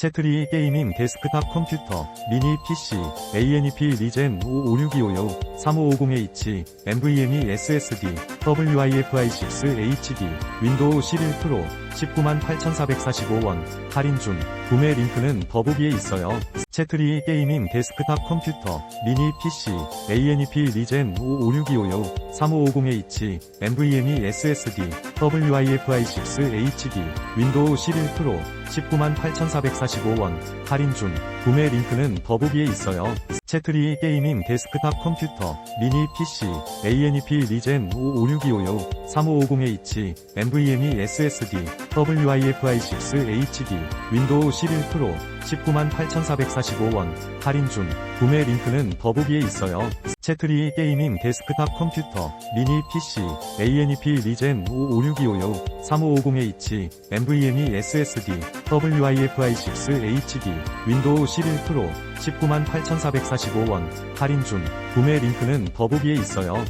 채트리 게이밍 데스크탑 컴퓨터, 미니 PC, ANP 리젠 55625 3550H, NVMe SSD, WIFI6 HD, 윈도우 11 프로, 198,445원, 할인 중, 구매 링크는 더보기에 있어요. 채트리 게이밍 데스크탑 컴퓨터, 미니 PC, ANP 리젠 55625 3550H, NVMe SSD, WIFI6 HD, 윈도우 11 프로, 198,445원, 할인 중, 구매 링크는 더보기에 있어요. 채트리 게이밍 데스크탑 컴퓨터, 미니 PC, ANP 리젠 55625 3550H, NVMe SSD, WIFI6 HD, 윈도우 11 프로, 198,445원, 할인 중, 구매 링크는 더보기에 있어요. 채트리 게이밍 데스크탑 컴퓨터, 미니 PC, ANP 리젠 55625 3550H, NVMe SSD, WIFI6 HD, 윈도우 11 프로, 198,445원, 할인 중, 구매 링크는 더보기에 있어요.